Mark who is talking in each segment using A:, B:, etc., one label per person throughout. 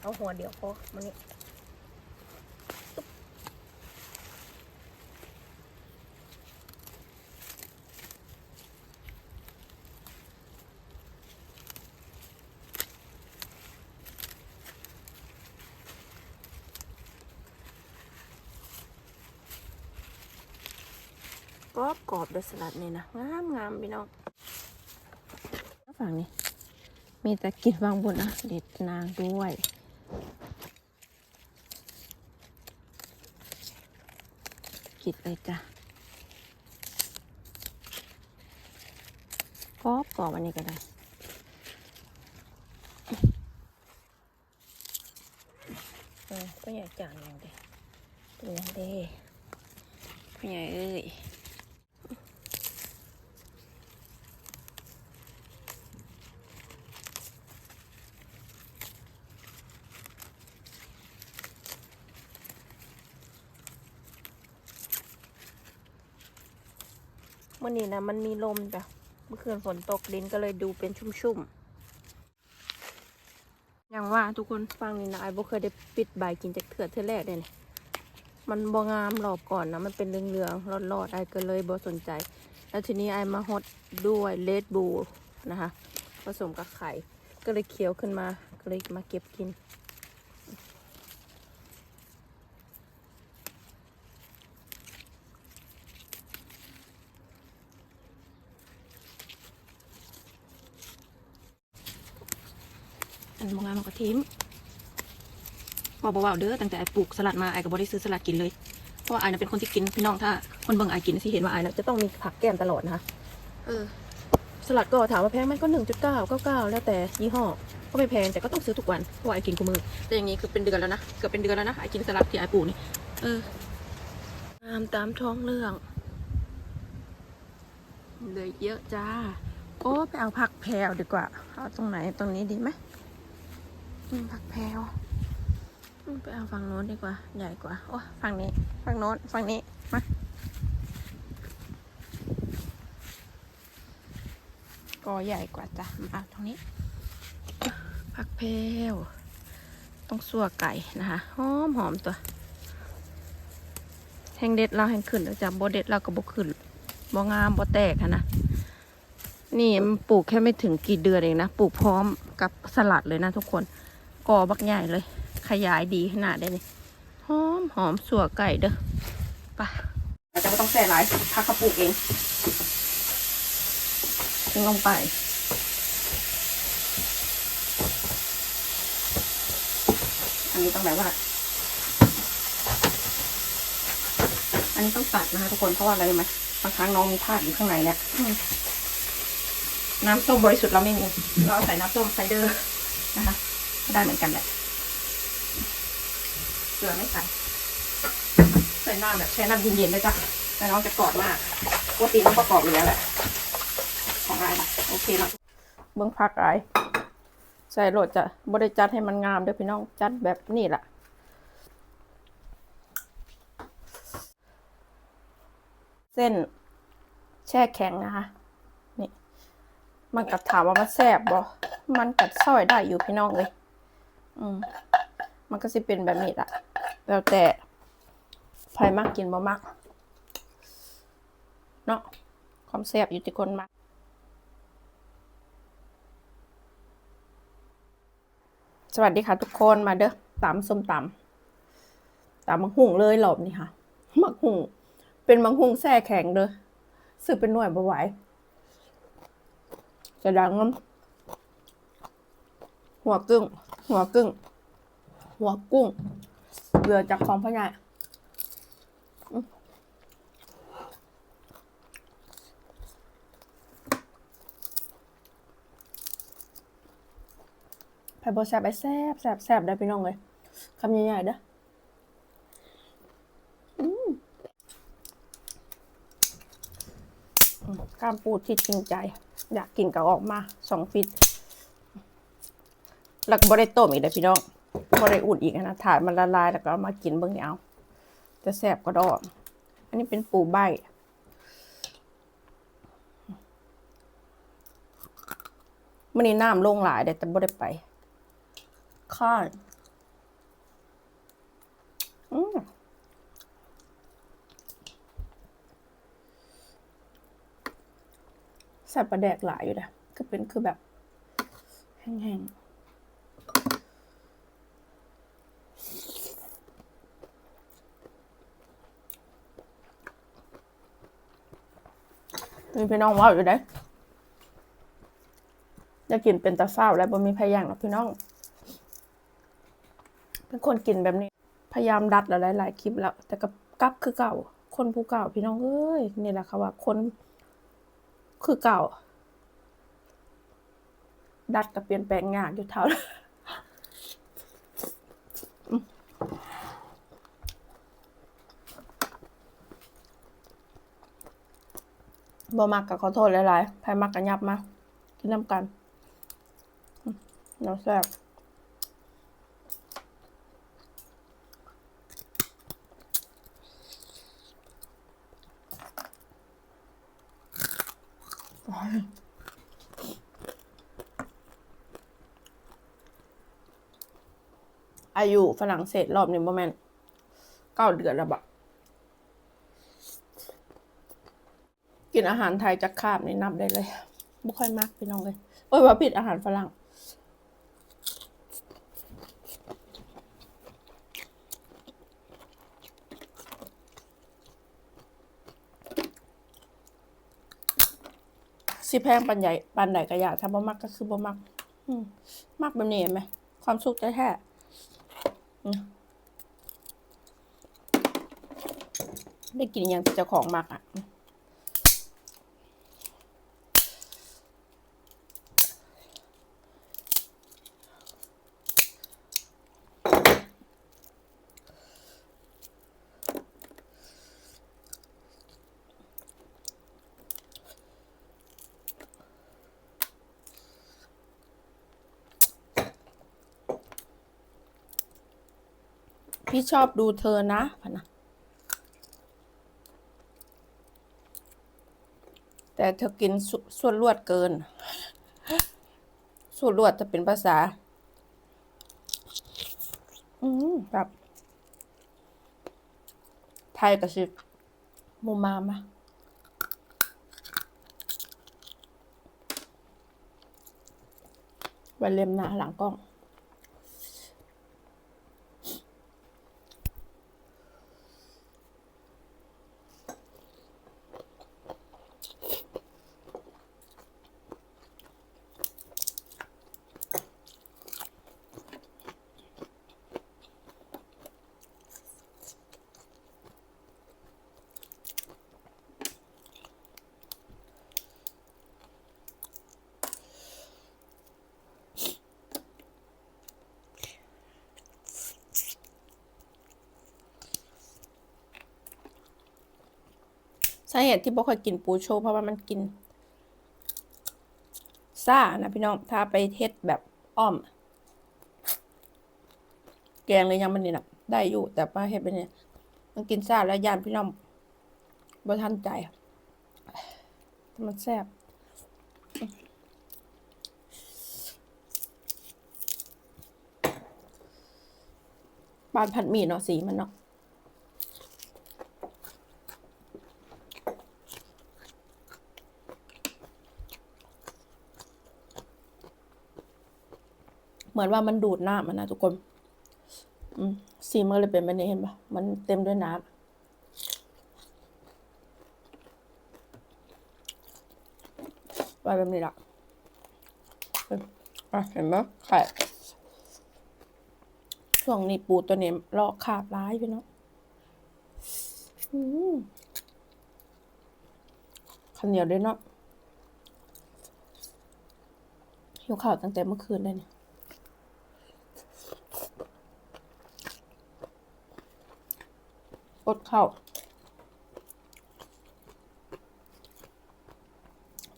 A: เอาหัวเดียวพอมันนี่กรอบกรอบด้วยสลัดนี่นะงามงามพี่น้องฝั่งนี้ มีแต่กินวางบนนะเด็ดนางด้วย กิดเลยจ้ะกรอบกรอบอันนี้ก็ได้เออก็ใหญ่จานอย่างเดีตัวอย่างเดีพ่อใหญ่เอ้ย เมื่อนี้นะมันมีลมจ้ะเมื่อคืนฝนตกดินก็เลยดูเป็นชุ่มๆอย่างว่าทุกคนฟังนี่นะไอ้บ่เคยได้ปิดใบกินจากเถื่อเทื่อแรกเลยนี่มันบ่งามรอบก่อนนะมันเป็นเหลืองๆรอดๆไอ้ก็เลยบ่สนใจ แล้วทีนี้ไอ้มาฮดด้วยเลดบูนะคะผสมกับไข่ก็เลยเคี้ยวขึ้นมาก็เลยมาเก็บกิน อันบางงานมันก็ทิ้มบอกบอกว่าเด้อตั้งแต่ไอ้ปลูกสลัดมาไอ้ก็บ่ได้ซื้อสลัดกินเลย เพราะว่าไอ้น่ะเป็นคนที่กินพี่น้องถ้า คนเบิ่งไอ้กินสิเห็นว่าไอ้น่ะจะต้องมีผักแก้มตลอดนะคะเออ สลัดก็ถามว่าแพงไหมก็หนึ่งจุดเก้าเก้าเก้าแล้วแต่ยี่ห้อก็ไม่แพงแต่ก็ต้องซื้อทุกวันเพราะว่าไอ้กินกูมือแต่อย่างนี้คือเป็นเดือนแล้วนะเกือบเป็นเดือนแล้วนะไอ้กินสลัดที่ไอ้ปลูกนี่เออตามตามท้องเรื่องเหลยเยอะจ้า โอ้ไปเอาผักแพรวดีกว่าเอาตรงไหนตรงนี้ดีไหม อืมผักแพรวอืมไปเอาฝั่งโน้นดีกว่า ใหญ่กว่า โอ้ฝั่งนี้ ฝั่งโน้น ฝั่งนี้ มา ก็ใหญ่กว่าจ้ะ มาเอาตรงนี้ ผักแพรวต้องสัวไก่นะคะ หอมหอมตัว แห้งเด็ดเราแห้งขึ้นแล้วจ้ะบ่เด็ดเราก็บ่ขึ้นบ่งามบ่แตกอะนะนี่มันปลูกแค่ไม่ถึงกี่เดือนเองนะ ปลูกพร้อมกับสลัดเลยนะทุกคน กอบักใหญ่เลย ขยายดีขนาดได้นี่หอมหอมสัวไก่เด้อไปเราจะไม่ต้องแส่หลายพักเขาปลูกเองทิ้งลงไปอันนี้ต้องแบบว่า อันนี้ต้องตัดนะคะทุกคน เพราะว่าอะไรรู้ไหมบางครั้งน้องมีธาตุอยู่ข้างในเนี่ยอืมน้ำส้มบริสุทธิ์เราไม่มี เราเอาใส่น้ำส้มไซเดอร์นะคะก็ ได้เหมือนกันแหละเกลือไม่ใส่ใส่น้ำแบบแช่น้ำเย็นๆด้วยจ้ะแต่น้องจะกรอบมากปกติน้องประกอบอยู่แล้วแหละของไอ้โอเคแล้วเบิ้งพักไอ้ใส่โรดจะบริจัดให้มันงามเด้อพี่น้องจัดแบบนี้แหละเส้นแช่แข็งนะคะนี่ มันกัดถามว่ามันแซ่บบ่มันกัดซอยได้อยู่พี่น้องเลย อืมมันก็สิเป็นแบบนี้ละแล้วแต่ใครมักกินบ่มักเนาะความแซ่บอยู่ที่คนมักสวัสดีค่ะทุกคนมาเด้อตำส้มตำตำมังหุงเลยหลบนี่ค่ะมังหุงเป็นมังหุงแช่แข็งเด้อซื้อเป็นหน่วยบ่ไหวจะดังน้ำหัวกึ่ง หัวกึ่งหัวกุ้งเรือจากคลองพระยาอืมไผ่บอแซบไปแซบแซบแซบได้พี่น้องเลยคำใหญ่ๆเด้อกล้ามปูที่จริงใจ อยากกินก็ออกมาสองฟิต แล้วก็บริโต้มอีกเลยพี่น้องบริอุ่นอีกนะถ่ายมันละลายแล้วก็มากินเบื้องเอา จะแสบก็ดอกอันนี้เป็นปูใบมันนี่น้ำลงหลายแต่บ่ไไปข้าวอืม
B: ใส่ประแดกหลายอยู่นะคือเป็นคือแบบแห้งๆ มีพี่น้องว่าอยู่ได้จะกินเป็นตะเศร้าแล้วบ่มีพยางหรอกพี่น้อง เป็นคนกินแบบนี้ พยายามดัดหลายหลายๆคลิปแล้ว แต่กับกลับคือเก่า คนผู้เก่าพี่น้องเอ้ยนี่แหละค่ะว่าคนคือเก่า ดัดกับเปลี่ยนแปลงงานอยู่เท่านั้นอืม บ่มักกับขอโทษหลายๆใครมักกันยับมากินน้ำกันน้ำแซ่บอายุฝรั่งเศสรอบนี้ประมาณเก้าเดือนแล้วบะ กินอาหารไทยจากคาบนี่นับได้เลยไม่ค่อยมากพี่น้องเลยโอ้ยว่าผิดอาหารฝรั่งสิแพงปันใหญ่ปันใหญ่กระยาถ้าบ่มักก็คือบ่มักมักแบบนี้เห็นไหมความสุขแท้ๆได้กินอย่างเจ้าของมักอะ พี่ชอบดูเธอนะพะนะ แต่เธอกินสส่วนลวดเกิน ส่วนลวดจะเป็นภาษา อืมแบบไทยกับชิมูมามะไว้เล็มหน้าหลังกล้อง สาเหตุที่บ่ค่อยกินปูโชเพราะว่ามันกินซ่านะพี่น้อง ถ้าไปเทศแบบอ้อม แกงเลยยังมันนี่นะได้อยู่ แต่ป้าเฮ็ดไปเนี่ยมันกินซ่าแล้วยานพี่น้องบ่ทันใจ มันแซ่บปานผัดหมี่เนาะสีมันเนาะ มือนว่ามันดูดน้ำมันนะทุกคนสีมันเลยเป็นแบบนี้เห็นปะมันเต็มด้วยน้ำไว้แบบนี้ละเห็นปะไข่ช่วงนี้ปูตัวนี้ลอกขาบร้ายไปเนาะข้าวเหนียวด้วยเนาะหิวข้าวตั้งแต่เมื่อคืนเลยเนี่ย อดข้าว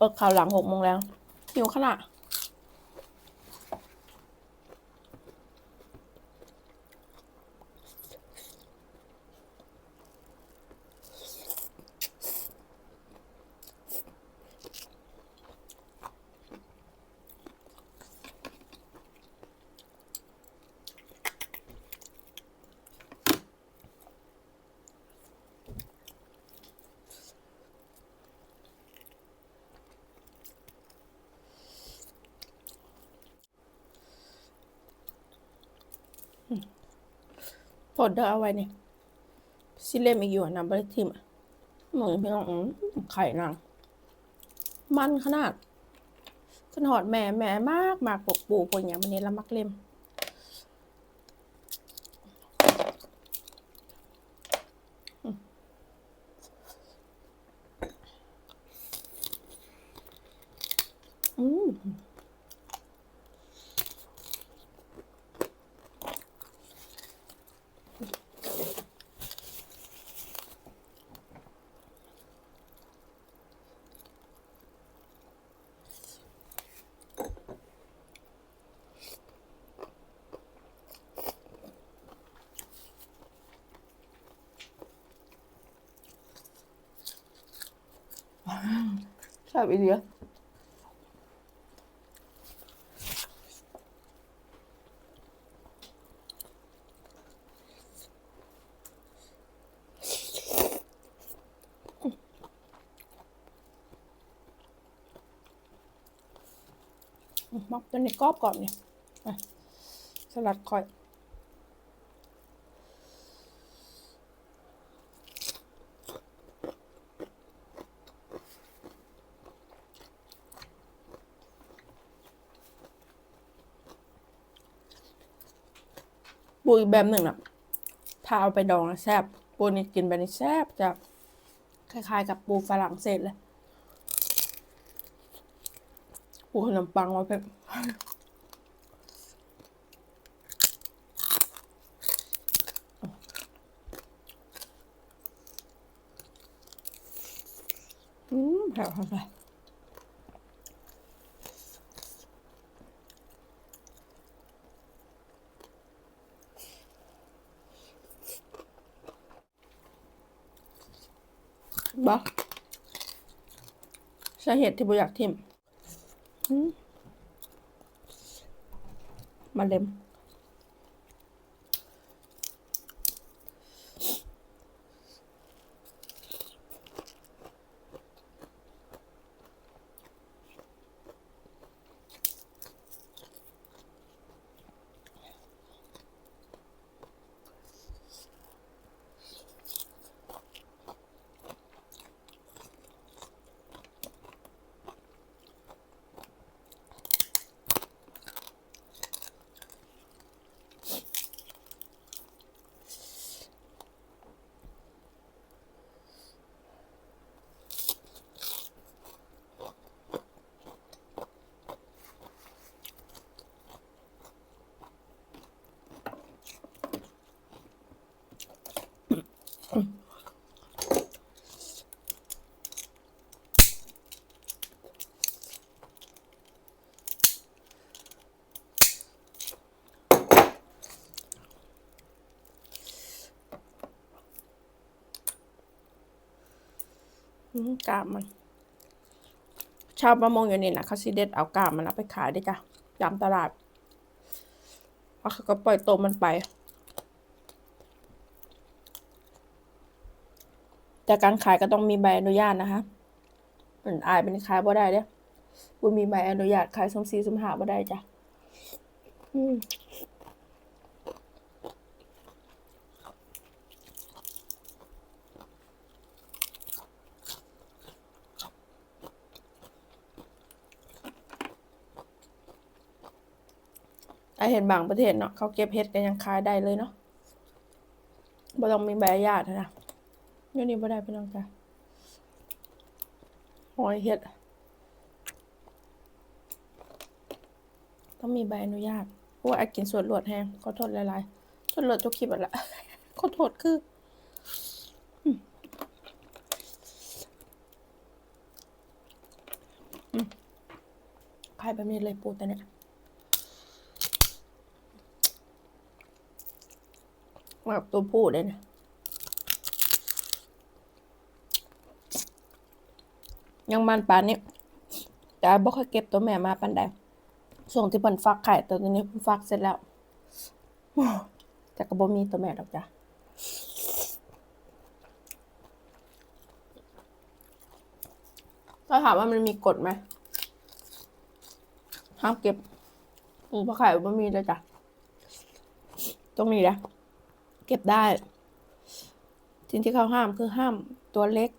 B: อดข่าวหลังหกโมงแล้วหิวขนาด ทดเด้อเอาไว้เนี่ยซิเลมอีกอยู่นะบริทิมอะเหมือนพี่น้องไข่นางมันขนาดขนหอดแม่แม่มากมากปกปูพวกอย่างมันนี้ละมักเล่ม อืม ชอบอีเดียมักตัวนี้กรอบก่อนเนี่ยอะสลัดคอย ปูอีกแบบหนึ่งน่ะถ้าเอาไปดองแล้วแซ่บปูนี่กินไปนี่แซ่บจะคล้ายๆ กับปูฝรั่งเศสเลย ปูขนมปังไว้แบบอืมแผ่วเข้าไบอกสาเหตุที่บุอยากทิมมาเล็มอืม กามมัน ชาวประมงอยู่นี่นะเขาสิเด็ดเอากามมันแล้วไปขายได้จ้ะตามตลาดแล้วเขาก็ปล่อยตัวมันไป แต่การขายก็ต้องมีใบอนุญาตนะคะเหมือนอายเป็นขายบ่ได้เด้บ่มีใบอนุญาตขายสมซีสมหาบ่ได้จ้ะ อืม เห็นบางประเทศเนาะเขาเก็บเห็ดกันยังขายได้เลยเนาะบ่ต้องมีใบอนุญาตนะอยู่นี่บ่ได้พี่น้องจ้ะหอยเห็ด ต้องมีใบอนุญาตเพราะว่าไอ้กินส่วนลวดแห้งขอโทษหลายๆส่วนลวดทุกคลิปอะละขอโทษคืออืมอืมขายแบบนี้เลยปูแต่เนี่ย มากตัวผู้เลยนะยังมันปานนี้แต่บ่ค่อยเก็บตัวแม่มาปานใดช่งที่เพิ่นฟักไข่ตัวนี้เพิ่นฟักเสร็จแล้วแต่ก็บ่มีตัวแม่ดอกจ้ะถ้าถามว่ามันมีกฎไหมห้ามเก็บปูปลาไข่บ่มีเลยจ้ะต้องมีนะ เก็บได้สิ่งที่เขาห้ามคือห้ามตัวเล็ก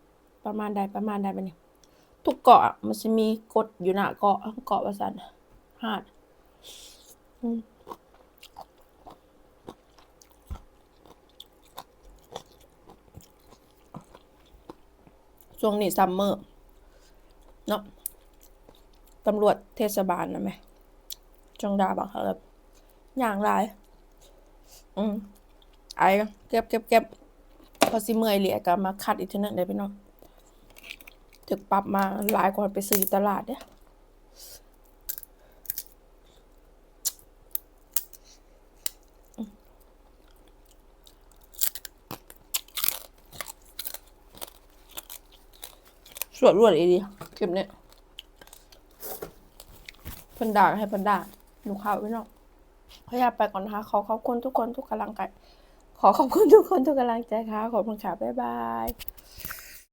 B: ประมาณใดประมาณใดไปเนี่ยทุกเกาะมันจะมีกฎอยู่หน้าเกาะเกาะว่าสันหาดช่วงนี้ซัมเมอร์เนาะตำรวจเทศบาลนะแม่จงดาบอกเขาแบบอย่างไร อืม ไอเก็บเก็บเก็บพอสิเมื่อยเหลียก็มาคัดอีกทีนึงได้พี่น้องถึกปรับมาหลายกว่าไปซื้อตลาดเนี่ยสวดรวดอีดีเก็บเนี่ยพิ่นด่าให้พิ่นด่าหนูข้าพี่น้องขออยากไปก่อนนะคะ ขอขอบคุณทุกคนทุกกำลังใจ ขอขอบคุณทุกคนทุกกำลังใจค่ะ ขอบคุณค่ะ บ๊ายบาย